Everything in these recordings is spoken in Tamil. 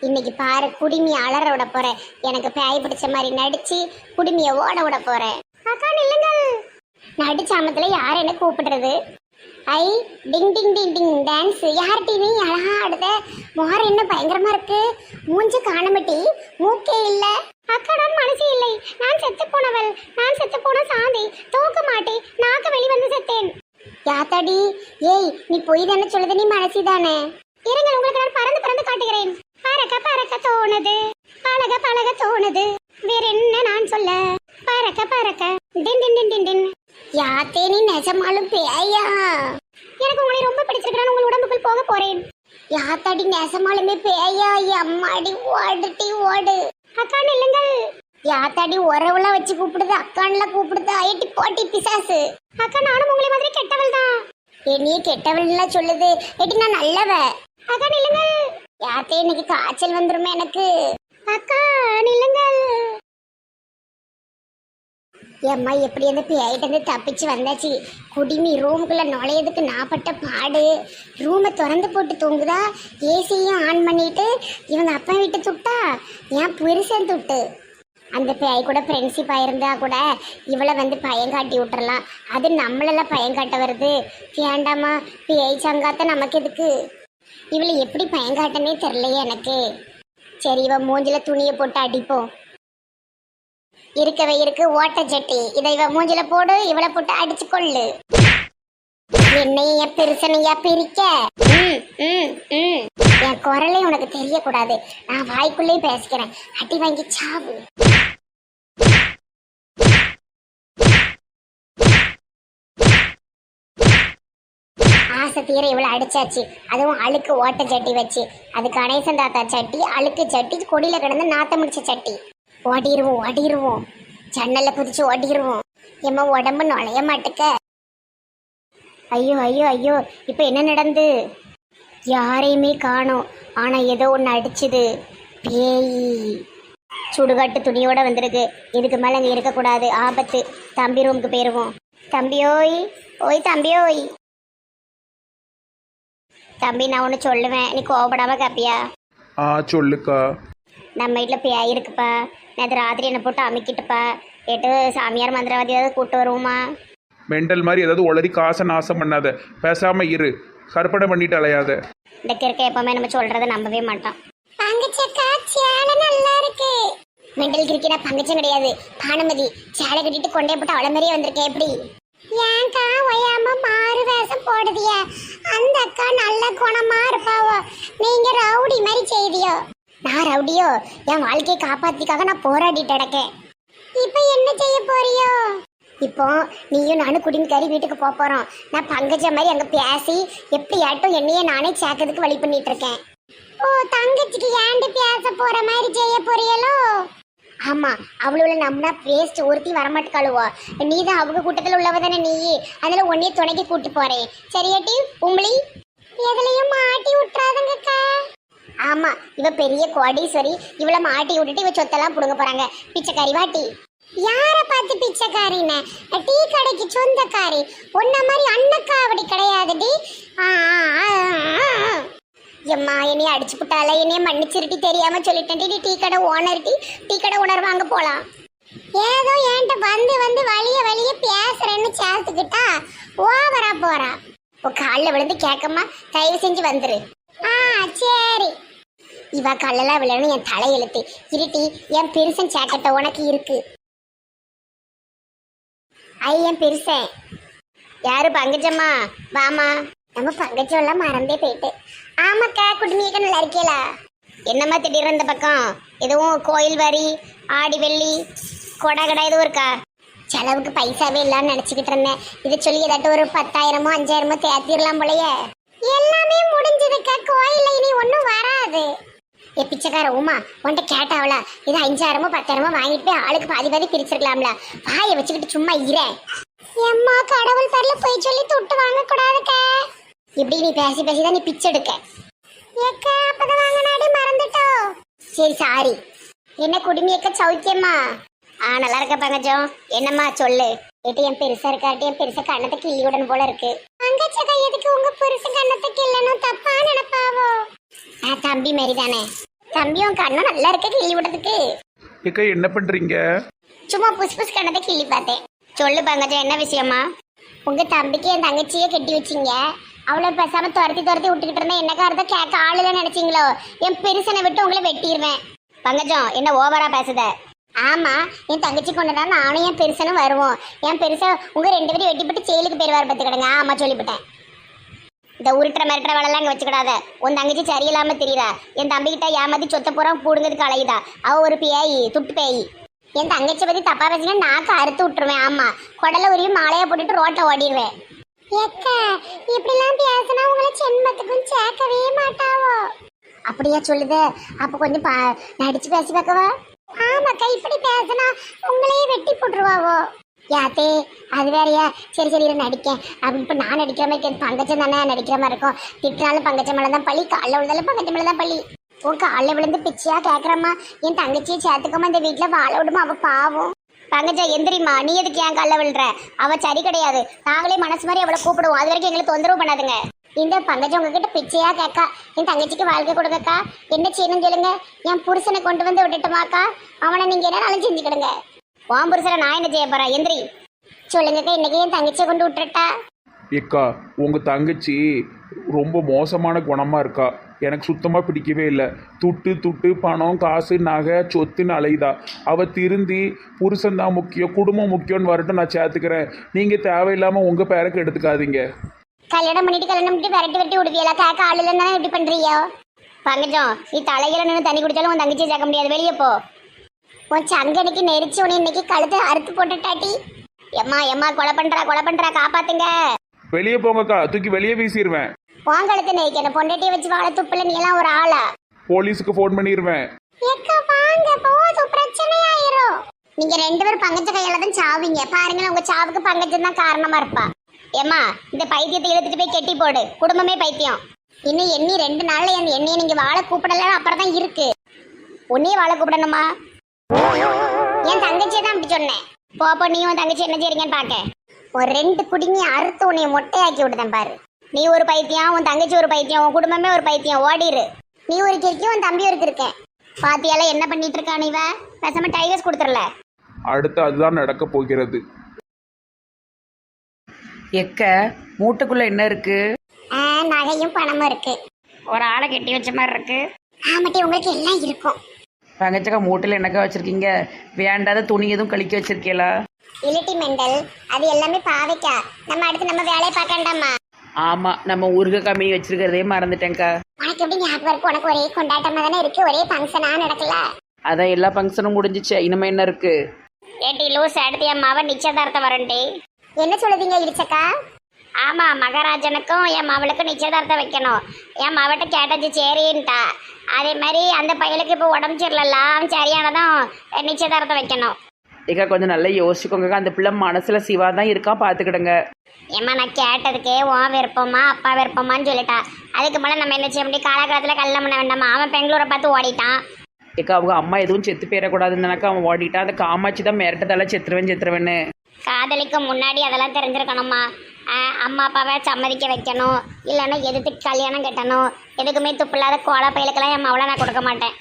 இன்னைக்கு பாரு குடுமி அலற விட போறேன். எனக்கு பேய் பிடிச்ச மாதிரி நடிச்சு குடுமிய ஓட விட போறேன். அக்கா நில்லுங்கள். நடிச்சாமத்துல யார் என்ன கூப்பிடுறது? ஐ டிங் டிங் டிங் டிங் டான்ஸ் யார் டிவி அழகா ஆடுத? முகர் என்ன பயங்கரமா இருக்கு? மூஞ்சி காணமட்டி மூக்கே இல்ல. அக்கா மனசு இல்லை. நான் செத்து போனவள். நான் செத்து போன சாந்தி. தூக்க மாட்டி நாக்கு வெளி வந்து செத்தேன். யாத்தாடி? ஏய் நீ பொய் தானே சொல்லுது? நீ மனசி தானே? இருங்கள் உங்களுக்கு நான் பறந்து பறந்து காட்டுகிறேன். பறக்க பறக்க தோணுது. பழக பழக தோணுது. வேற என்ன நான் சொல்ல? பறக்க பறக்க. டின் டின் டின் டின் டின். யாத்தே நீ நெசமாலும் பேயா? எனக்கு உங்களை ரொம்ப பிடிச்சிருக்கிறான் உங்கள் உடம்புக்குள் போக போறேன். யாத்தாடி நெசமாலுமே பேயா? அம்மாடி ஓடுட்டி ஓடு. அக்கா நில்லுங்கள். யாத்தாடி உறவுலாம் வச்சு கூப்பிடுது. அக்கான்ல கூப்பிடுது. ஐட்டி போட்டி பிசாசு. அக்கா நானும் உங்களை மாதிரி கெட்டவள் தான் என்னையே கெட்டவள்லாம் சொல்லுது. ஏட்டி நான் நல்லவ. அக்கா நில்லுங்கள். யாத்தே இன்னைக்கு காய்ச்சல் வந்துருமே எனக்கு? அக்கா நில்லுங்கள். ஏம்மா எப்படி அந்த பேயிட்டேருந்து தப்பிச்சு வந்தாச்சு? குடிமி ரூமுக்குள்ள நுழையதுக்கு நான் பட்ட பாடு. ரூமை திறந்து போட்டு தூங்குதா? ஏசியும் ஆன் பண்ணிட்டு இவங்க அப்பா வீட்டு துட்டா? ஏன் புரிசன் துட்டு. அந்த பேய் கூட ஃப்ரெண்ட்ஷிப் ஆயிருந்தா கூட இவளை வந்து பயங்காட்டி விட்டுறலாம். அது நம்மளெல்லாம் பயங்காட்ட வருது. வேண்டாமா பேய் சங்காத்த நமக்கு எதுக்கு? இவளை எப்படி பயங்காட்டனே தெரியலையே எனக்கு. சரி இவ மூஞ்சில துணியை போட்டு அடிப்போம். இருக்கவே இருக்கு ஓட்ட ஜட்டி. இதை இவ மூஞ்சில போடு இவளை போட்டு அடிச்சு கொள்ளு. என்னைய பெருசனையா பிரிக்க? என் குரலே உனக்கு தெரியக்கூடாது. நான் வாய்க்குள்ளேயே பேசிக்கிறேன். அடி வாங்கி சாவு. ஆசை தீர இவ்வளோ அடிச்சாச்சு. அதுவும் அழுக்கு ஓட்ட சட்டி வச்சு. அது கணேசன் தாத்தா சட்டி அழுக்கு சட்டி கொடியில் கிடந்து நாத்தம் முடிச்ச சட்டி. ஓடிடுவோம் ஓடிடுவோம் ஜன்னலில் குதிச்சு ஓடிடுவோம் எம்மா உடம்பு நுழைய மாட்டுக்க? ஐயோ ஐயோ ஐயோ இப்போ என்ன நடந்து? யாரையுமே காணோம். ஆனால் ஏதோ ஒன்று அடிச்சுது. பேய். சுடுகாட்டு துணியோட வந்திருக்கு. இதுக்கு மேலே இங்கே இருக்கக்கூடாது. ஆபத்து. தம்பி ரூமுக்கு போயிடுவோம் தம்பி ஓய் ஓய். தம்பி நான் ஒன்று சொல்லுவேன். நீ கோவப்படாம காப்பியா ஆ சொல்லுக்கா. நம்ம வீட்டில் பேய் இருக்குப்பா. நேற்று ராத்திரி என்னை போட்டு அமுக்கிட்டுப்பா. கேட்டு சாமியார் மந்திரவாதி ஏதாவது கூட்டு வருவோமா? மெண்டல் மாதிரி ஏதாவது உளறி காசை நாசம் பண்ணாத. பேசாம இரு. கற்பனை பண்ணிட்டு அலையாத. இந்த கிறுக்க எப்பவுமே நம்ம சொல்றத நம்பவே மாட்டான். பங்குச்சக்கா சேலை நல்லா இருக்கு. மெண்டல் கிரிக்கினா பங்குச்சம் கிடையாது. பானுமதி சேலை கட்டிட்டு கொண்டே போட்டு அவள மாதிரியே வந்திருக்கேன் எப்படி? ஏன்க்கா ஒயாம மாறு வேஷம் போடுதிய? அந்த அக்கா நல்ல குணமா இருப்பாவோ? நீங்க ரவுடி மாதிரி செய்தியோ? நான் ரவுடியோ? என் வாழ்க்கையை காப்பாத்திக்காக நான் போராடிட்டு கிடக்கேன். இப்போ என்ன செய்ய போறியோ? இப்போ நீயும் நானும் குடிமிக்காரி வீட்டுக்கு போக போறோம். நான் பங்கஜ மாதிரி அங்க பேசி எப்படி ஆட்டும் என்னையே நானே சேர்க்கறதுக்கு வழி பண்ணிட்டு இருக்கேன். ஓ தங்கச்சிக்கு ஏண்டு பேச போற மாதிரி செய்ய போறியலோ? ஆமாம் அவளோட நம்மனா வேஸ்ட் ஒருத்தி வரமாட்டுக்காளுவோ. நீ தான் அவங்க கூட்டத்தில் உள்ளவ தானே நீ அதுல உன்னைய துணைக்கு கூட்டு போறேன். சரியாட்டி உம்பளி எதுலையும் மாட்டி விட்டுறாதுங்கக்கா. ஆமாம் இவ பெரிய கோடீஸ்வரி. இவளை மாட்டி விட்டுட்டு இவ சொத்தெல்லாம் பிடுங்க போறாங்க. பிச்சைக்காரி வாட்டி யாரை பார்த்து பிச்சைக்காரின்னு? டீ கடைக்கு சொந்தக்காரி. உன்ன மாதிரி அண்ணக்கா அப்படி கிடையாதுடி ஆ, ஆ. எம்மா என்னைய அடிச்சு புட்டால என்னைய மன்னிச்சிருட்டி தெரியாம சொல்லிட்டேன் டி டீ கடை ஓனர்ட்டி டீ கடை ஓனர் வாங்க போலாம். ஏதோ என்கிட்ட வந்து வந்து வழிய வழிய பேசுறேன்னு சேர்த்துக்கிட்டா ஓவரா போறா. ஓ காலில் விழுந்து கேட்கம்மா தயவு செஞ்சு வந்துரு. ஆ சரி. இவ கல்லெல்லாம் விழணும் என் தலையெழுத்து இருட்டி என் பெருசன் சேக்கட்டை உனக்கு இருக்கு. ஐ என் பெருசன். யாரு பங்கஜம்மா? வாமா நம்ம பங்கஜம் எல்லாம் மறந்தே போயிட்டு. ஆமாக்கா குடுமியக்க நல்லா இருக்கேலா என்னம்மா திடீர்னு இந்த பக்கம்? எதுவும் கோயில் வரி ஆடி வெள்ளி கொடை கடை எதுவும் இருக்கா? செலவுக்கு பைசாவே இல்லைன்னு நினச்சிக்கிட்டு இருந்தேன். இதை சொல்லி ஏதாட்டும் ஒரு பத்தாயிரமோ அஞ்சாயிரமோ தேத்திரலாம் போலயே. எல்லாமே முடிஞ்சதுக்கா கோயில்ல இனி ஒன்றும் வராது. ஏ பிச்சைக்கார உமா உன்ட்ட கேட்டாவல இது அஞ்சாயிரமோ பத்தாயிரமோ வாங்கிட்டு போய் ஆளுக்கு பாதி பாதி பிரிச்சிருக்கலாம்ல. வாயை வச்சுக்கிட்டு சும்மா இரேன் எம்மா கடவுள் பேர்ல போய் சொல்லி தொட்டு வாங்கக்கூடாதுக்கா. இப்படி நீ பேசி பேசி தான் நீ பிச்சை எடுக்க. ஏக்கா அப்பதான் வாங்கினாடி மறந்துட்டோம் சரி சாரி என்ன குடுமி ஏக்க சௌக்கியமா? ஆ நல்லா இருக்க பங்கஜம் என்னம்மா சொல்லு. ஏட்டி என் பெருசா இருக்காட்டி என் பெருசா கண்ணத்தை கிள்ளியுடன் போல இருக்கு. பங்கச்சக்கா எதுக்கு உங்க பெருசு கண்ணத்தை கிள்ளணும்? தப்பா நினைப்பாவோ? ஆ தம்பி மாரி தானே. தம்பி உன் கண்ணு நல்லா இருக்க கிள்ளி விடுறதுக்கு ஏக்கா என்ன பண்ணுறீங்க சும்மா புஸ் புஸ் கண்ணதை கிள்ளி பார்த்தேன். சொல்லு பங்கஜம் என்ன விஷயமா? உங்க தம்பிக்கு என் தங்கச்சியை கட்டி வச்சீங்க. அவளை பேசாம துரத்தி துரத்தி விட்டுக்கிட்டு இருந்தேன். என்ன காரத்தை கேட்க ஆளுல நினைச்சீங்களோ? என் பெருசனை விட்டு உங்களை வெட்டிடுவேன் பங்கஜம் என்ன ஓவரா பேசுத? ஆமா என் தங்கச்சி கொண்டுனா நானும் என் பெருசனும் வருவோம். என் பெருசா உங்க ரெண்டு பேரும் வெட்டிப்பட்டு செயலுக்கு பேர் வர பார்த்துக்கிடுங்க. ஆமா சொல்லிவிட்டேன் இந்த உருட்டுற மிரட்டுற வேலைலாம் இங்கே வச்சுக்கிடாத. உன் தங்கச்சி சரியில்லாமல் தெரியுதா? என் தம்பிக்கிட்ட ஏமாத்தி சொத்த பூரா பூடுங்கிறதுக்கு அலையுதா? அவ ஒரு பேயி துட்டு பேயி. என் தங்கச்சி பத்தி தப்பாக பேசினா நாக்கு அறுத்து விட்டுருவேன். ஆமா குடலை உருவி மாலையா போட்டுட்டு ரோட்டில் ஓடிடுவேன் ஏக்க இப்படிலாம் பேசினா உங்களை சென்மத்துக்கும் சேர்க்கவே மாட்டாவோ? அப்படியா சொல்லுது? அப்ப கொஞ்சம் பா- நடிச்சு பேசி பார்க்கவா? ஆமாக்கா இப்படி பேசினா உங்களையே வெட்டி போட்டுருவாவோ? யாத்தே அது வேறயா? சரி சரி இரு நடிக்கேன் அப்படி இப்போ நான் நடிக்கிற மாதிரி. பங்கஜம் தானே நடிக்கிற மாதிரி இருக்கும். திட்டினாலும் பங்கஜம் மேலே தான் பள்ளி காலைல விழுந்தாலும் பங்கஜம் மேலே தான் பள்ளி உன் காலைல விழுந்து பிச்சையா கேட்குறம்மா என் தங்கச்சியை சேர்த்துக்கமா இந்த வீட்டில் வாழ விடுமா. அவ பாவம். பங்கஜா எந்திரிம்மா. நீ எதுக்கு என் கல்ல விழுற? அவ சரி கிடையாது. நாங்களே மனசு மாதிரி அவளை கூப்பிடுவோம். அது வரைக்கும் எங்களுக்கு தொந்தரவு பண்ணாதுங்க. இந்த பங்கஜம் உங்ககிட்ட பிச்சையா கேக்கா? என் தங்கச்சிக்கு வாழ்க்கை கொடுங்கக்கா. என்ன செய்யணும் சொல்லுங்க என் புருஷனை கொண்டு வந்து விட்டுட்டுமாக்கா. அவனை நீங்க என்னனாலும் செஞ்சுக்கிடுங்க. உன் புருஷனை நான் என்ன செய்ய போறேன்? எந்திரி. சொல்லுங்கக்கா இன்னைக்கு என் தங்கச்சியை கொண்டு விட்டுட்டா ஏக்கா உங்கள் தங்கச்சி ரொம்ப மோசமான குணமா இருக்கா? எனக்கு சுத்தமாக பிடிக்கவே இல்லை. துட்டு துட்டு பணம் காசு நகை சொத்துன்னு அலையுதா அவள் திருந்தி புருஷன் தான் முக்கியம் குடும்பம் முக்கியம்னு வரட்டும் நான் சேர்த்துக்கிறேன். நீங்கள் தேவையில்லாமல் உங்கள் பேருக்கு எடுத்துக்காதீங்க. கல்யாணம் பண்ணிட்டு கல்யாணம் பண்ணிட்டு விரட்டி விரட்டி விடுவியலா கேட்க ஆள் இல்லைன்னா இப்படி பண்றியோ பங்கஜம் நீ தலையில நின்று தண்ணி குடிச்சாலும் உன் தங்கச்சியை சேர்க்க முடியாது. வெளியே போ. உன் சங்கனுக்கு நெரிச்சு உன்னை இன்னைக்கு கழுத்தை அறுத்து போட்டுட்டாட்டி. எம்மா எம்மா கொலை பண்றா கொலை பண்றா காப்பாத்துங்க. வெளியே போங்கக்கா தூக்கி வெளியே வீசிடுவேன் உன் கழுத்தை நெரிக்கணும் பொண்டாட்டியை வச்சு வாழ துப்புல நீ எல்லாம் ஒரு ஆளா? போலீஸுக்கு ஃபோன் பண்ணிடுவேன் எக்க வாங்க போதும். பிரச்சனை ஆயிரும் நீங்க ரெண்டு பேரும் பங்கஜ கையில தான் சாவீங்க பாருங்களேன் உங்க சாவுக்கு பங்கஜம் தான் காரணமா இருப்பா. ஏம்மா இந்த பைத்தியத்தை இழுத்துட்டு போய் கெட்டி போடு. குடும்பமே பைத்தியம். இன்னும் எண்ணி ரெண்டு நாள்ல என் எண்ணியை நீங்க வாழ கூப்பிடல அப்புறம் தான் இருக்கு. உன்னையே வாழ கூப்பிடணுமா? என் தங்கச்சியை தான் அப்படி சொன்னேன். போப்போ நீ உன் தங்கச்சி என்ன செய்றீங்கன்னு பாக்க. ஒரு ரெண்டு குடிங்கி அறுத்து உன்னை மொட்டையாக்கி விடுதேன் பாரு. நீ ஒரு பைத்தியம் உன் தங்கச்சி ஒரு பைத்தியம் உன் குடும்பமே ஒரு பைத்தியம் ஓடிரு. நீ ஒரு கிறுக்கி உன் தம்பி ஒரு இருக்கேன் பாத்தியால என்ன பண்ணிட்டு இருக்கான் இவ? பேசாம டைவர்ஸ் கொடுத்துடல அடுத்து அதுதான் நடக்க போகிறது. எக்க மூட்டைக்குள்ள என்ன இருக்கு? நகையும் பணமும் இருக்கு. ஒரு ஆளை கட்டி வச்ச மாதிரி இருக்கு. ஆமாட்டி உங்களுக்கு எல்லாம் இருக்கும். பங்கச்சக்கா மூட்டையில் என்னக்கா வச்சிருக்கீங்க? வேண்டாத துணி எதுவும் கழிக்க வச்சிருக்கீங்களா? இலிட்டி மெண்டல் அது எல்லாமே பாவைக்கா. நம்ம அடுத்து நம்ம வேலையை பார்க்கண்டாமா ஆமாம் நம்ம ஊருக்கு கம்மி வச்சிருக்கிறதே மறந்துட்டேங்க்கா உனக்கு எப்படி ஞாபகம் இருக்கு? உனக்கு ஒரே கொண்டாட்டமா தானே இருக்கு? ஒரே ஃபங்க்ஷனா நடக்கல? அதான் எல்லா ஃபங்க்ஷனும் முடிஞ்சிச்சு. இனிமே என்ன இருக்கு? ஏட்டி லூஸ் அடுத்து என் மாவன் நிச்சயதார்த்தம் வரண்டி என்ன சொல்லுதீங்க இடிச்சக்கா? ஆமா மகாராஜனுக்கும் என் மவளுக்கும் நிச்சயதார்த்தம் வைக்கணும். என் மவட்ட கேட்டாச்சு சரின்ட்டா. அதே மாதிரி அந்த பையலுக்கு இப்போ உடம்பு சரியில்ல அவன் சரியானதும் நிச்சயதார்த்தம் வைக்கணும். ஏக்கா கொஞ்சம் நல்லா யோசிச்சுக்கோங்க அந்த பிள்ளை மனசுல சிவா தான் இருக்கான் பார்த்துக்கிடுங்க ஏம்மா நான் கேட்டதுக்கே உன் விருப்பமா அப்பா விருப்பமான்னு சொல்லிட்டா. அதுக்கு மேலே நம்ம என்ன செய்ய முடியும்? காலகாலத்தில் கல்யாணம் பண்ண வேண்டாமா? அவன் பெங்களூரை பார்த்து ஓடிட்டான். ஏக்கா அவங்க அம்மா எதுவும் செத்து போயிடக்கூடாதுன்னாக்கா அவன் ஓடிட்டான். அந்த காமாட்சி தான் மிரட்டதால செத்துருவேன் செத்துருவேன்னு. காதலிக்கு முன்னாடி அதெல்லாம் தெரிஞ்சிருக்கணுமா ஆஹ் அம்மா அப்பாவை சம்மதிக்க வைக்கணும். இல்லைன்னா எதுக்கு கல்யாணம் கட்டணும்? எதுக்குமே துப்பில்லாத கோல பையலுக்கெல்லாம் என் மவளை நான் கொடுக்க மாட்டேன்.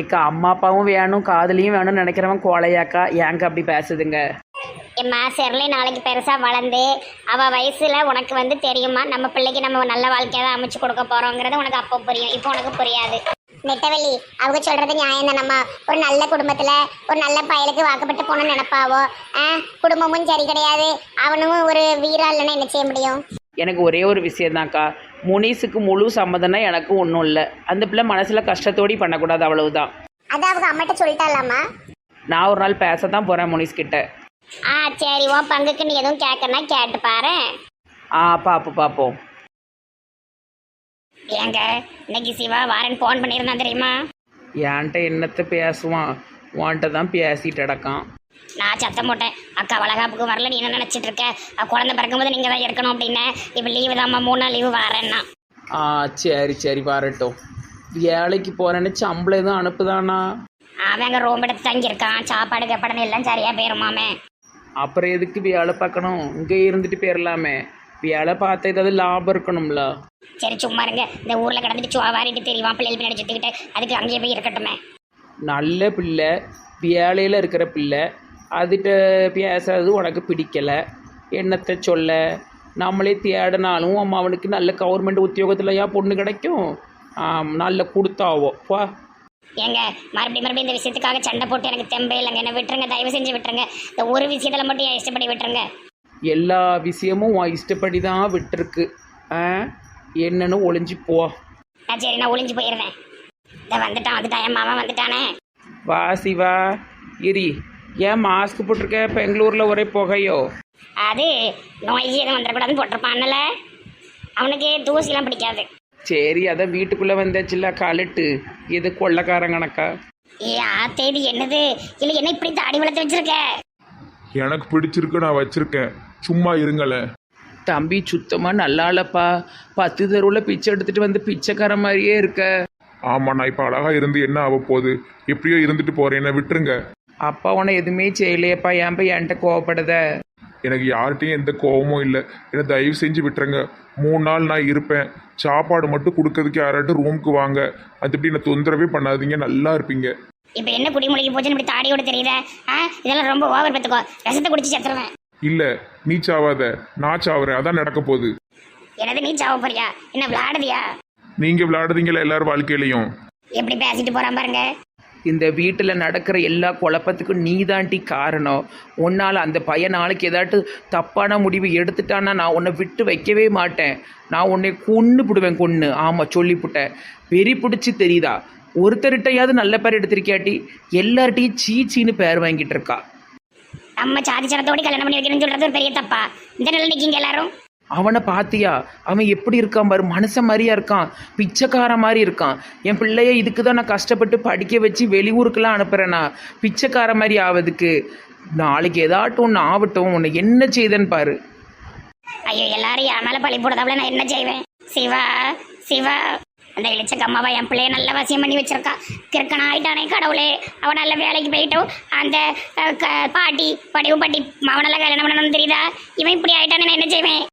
ஏக்கா அம்மா அப்பாவும் வேணும் காதலியும் வேணும்னு நினைக்கிறவன் கோலையாக்கா ஏங்க அப்படி பேசுதுங்க? எம்மா செர்லி நாளைக்கு பெருசாக வளர்ந்து அவள் வயசில் உனக்கு வந்து தெரியுமா? நம்ம பிள்ளைக்கு நம்ம நல்ல வாழ்க்கையை தான் அமைச்சு கொடுக்க போகிறோங்கிறது உனக்கு அப்போ புரியும். இப்போ உனக்கு புரியாது. நெட்டவெளி அவங்க சொல்றது நியாயம் தானம்மா ஒரு நல்ல குடும்பத்துல ஒரு நல்ல பயலுக்கு வாக்கப்பட்டு போன நினைப்பாவோ? ஆ குடும்பமும் சரி கிடையாது. அவனும் ஒரு வீரா இல்லைன்னா என்ன செய்ய முடியும்? எனக்கு ஒரே ஒரு விஷயம்தான்க்கா முனிஸுக்கு முழு சம்மதம்னா எனக்கு ஒன்றும் இல்லை. அந்த பிள்ளை மனசில் கஷ்டத்தோடி பண்ணக்கூடாது அவ்வளவுதான். அது அவங்க அம்மாட்ட சொல்லிட்டாலாமா நான் ஒரு நாள் பேச தான் போகிறேன் முனிஸ் கிட்ட. ஆ சரி உன் பங்குக்கு நீ எதுவும் கேட்கனா கேட்டு பாரு. ஆ பார்ப்போம் பார்ப்போம் ஏங்க இன்னைக்கு சிவா வாரன் ஃபோன் பண்ணியிருந்தான் தெரியுமா? என்கிட்ட என்னத்தை பேசுவான்? உன்கிட்ட தான் பேசிட்டு அடக்கான் நான் சத்தம் போட்டேன். அக்கா வளகாப்புக்கு வரல நீ என்ன நினச்சிட்டு இருக்க? குழந்தை பிறக்கும்போது நீங்கள் தான் இருக்கணும் அப்படின்னு. இப்போ லீவு தான்மா மூணு நாள் லீவு வரேன்னா. ஆ சரி சரி வரட்டும். வேலைக்கு போகிறேன்னு சம்பளம் எதுவும் அனுப்புதானா? அவன் அங்கே ரூம் எடுத்து தங்கியிருக்கான். சாப்பாடு கப்படன்னு எல்லாம் சரியாக போயிருமாமே. அப்புறம் எதுக்கு வேலை பார்க்கணும்? இங்கே இருந்துட்டு போயிடலாமே வேலை பார்த்த ஏதாவது லாபம் இருக்கணும்ல. சரி சும்மா இருங்க. இந்த ஊர்ல கிடந்துட்டு சுவாரிட்டு தெரியுமா? பிள்ளைகள் பின்னாடி அதுக்கு அங்கேயே போய் இருக்கட்டுமே. நல்ல பிள்ளை. வேலையில் இருக்கிற பிள்ளை. அதுகிட்ட பேசுறது உனக்கு பிடிக்கலை. என்னத்தை சொல்ல? நம்மளே தேடினாலும் அம்மா அவனுக்கு நல்ல கவர்மெண்ட் உத்தியோகத்தில் ஏன் பொண்ணு கிடைக்கும். நல்ல கொடுத்தாவோ. பா. ஏங்க மறுபடியும் மறுபடியும் இந்த விஷயத்துக்காக சண்டை போட்டு எனக்கு தெம்பே இல்லைங்க. என்ன விட்டுருங்க தயவு செஞ்சு விட்டுருங்க. இந்த ஒரு விஷயத்துல மட்டும் என் இஷ்டப்படி விட்டுருங்க. எல்லா விஷயமும் உன் இஷ்டப்படி தான் விட்டுருக்கு. ஆ? என்னன்னு ஒளிஞ்சு போ. நான் சரி நான் ஒளிஞ்சு போயிடுறேன். இந்த வந்துட்டான் வந்துட்டான். என் மாமா வந்துட்டானே. வா சிவா. இரி. ஏன் மாஸ்க் போட்டிருக்க? பெங்களூரில் ஒரே புகையோ? அது நோய் எதுவும் வந்துடக்கூடாதுன்னு போட்டிருப்பான்ல. அவனுக்கு தூசிலாம் பிடிக்காது. சரி அதான் வீட்டுக்குள்ளே வந்தாச்சுல்ல கலட்டு. இது கொள்ளக்காரன் கணக்கா? ஏ ஆத்தேதி என்னது? இல்லை என்ன இப்படி தாடி வளர்த்து வச்சிருக்க? எனக்கு பிடிச்சிருக்கு நான் வச்சிருக்கேன். சும்மா இருங்களேன் தம்பி சுத்தமாக நல்லா இல்லப்பா பத்து தெருவில் பிச்சை எடுத்துட்டு வந்து பிச்சைக்கார மாதிரியே இருக்க. ஆமாம் நான் இப்போ அழகாக இருந்து என்ன ஆக போகுது? எப்படியோ இருந்துட்டு என்ன விட்டுருங்க. அப்பா உன எதுவுமே செய்யலையேப்பா. ஏன் போய் என்கிட்ட கோவப்படுத? எனக்கு யார்கிட்டையும் எந்த கோவமும் இல்லை. என்னை தயவு செஞ்சு விட்டுருங்க. மூணு நாள் நான் இருப்பேன். சாப்பாடு மட்டும் கொடுக்கறதுக்கு யாராட்டும் ரூமுக்கு வாங்க. அது இப்படி என்னை தொந்தரவே பண்ணாதீங்க நல்லா இருப்பீங்க. இப்போ என்ன குடிமொழிக்கு போச்சுன்னு இப்படி தாடியோட தெரியுதா? ஆ? இதெல்லாம் ரொம்ப ஓவர் பார்த்துக்கோ விஷத்தை குடிச்சு செத்துருவேன். இல்லை நீ சாவாத. நான் சாவுறேன். அதான் நடக்க போகுது. எனது நீ சாவ போறியா? என்ன விளையாடுதியா? நீங்கள் விளையாடுறீங்களா எல்லாரும் வாழ்க்கையிலையும்? எப்படி பேசிட்டு போறான் பாருங்க. இந்த வீட்டில் நடக்கிற எல்லா குழப்பத்துக்கும் நீ தாண்டி காரணம். உன்னால் அந்த பையன் நாளைக்கு ஏதாட்டு தப்பான முடிவு எடுத்துட்டான்னா நான் உன்னை விட்டு வைக்கவே மாட்டேன். நான் உன்னை கொன்று விடுவேன் கொன்று ஆமாம் சொல்லிவிட்டேன் வெறி பிடிச்சி தெரியுதா? ஒருத்தர்கிட்டையாவது நல்ல பேர் எடுத்திருக்கியாட்டி? எல்லார்ட்டையும் சீ பேர் வாங்கிட்டு இருக்கா. நம்ம சாதி சனத்தோடி கல்யாணம் பண்ணி வைக்கணும்னு சொல்கிறது ஒரு பெரிய தப்பா? இந்த நிலை நிற்கிங்க எல்லாரும்? அவனை பாத்தியா? அவன் எப்படி இருக்கான் பாரு? மனுஷன் மாதிரியா இருக்கான். பிச்சைக்கார மாதிரி இருக்கான். என் பிள்ளைய இதுக்கு தான் நான் கஷ்டப்பட்டு படிக்க வச்சு வெளியூருக்கெல்லாம் அனுப்புகிறேனா பிச்சைக்கார மாதிரி ஆவதுக்கு. நாளைக்கு ஏதாட்டும் ஒன்று ஆகட்டும். உன்னை என்ன செய்தன்னு பாரு. ஐயோ எல்லாரும் என் மேலே பழி போடுறதாவில நான் என்ன செய்வேன்? சிவா சிவா. அந்த இளிச்ச அம்மாவை என் பிள்ளைய நல்ல வசியம் பண்ணி வச்சிருக்கா. கிறுக்கனா ஆயிட்டானே கடவுளே. அவன் நல்ல வேலைக்கு போயிட்டும் அந்த அஹ், க- பாட்டி படிவு பாட்டி மாவனெல்லாம் கல்யாணம் பண்ணணும்னு தெரியுதா? இவன் இப்படி ஆயிட்டானே நான் என்ன செய்வேன்?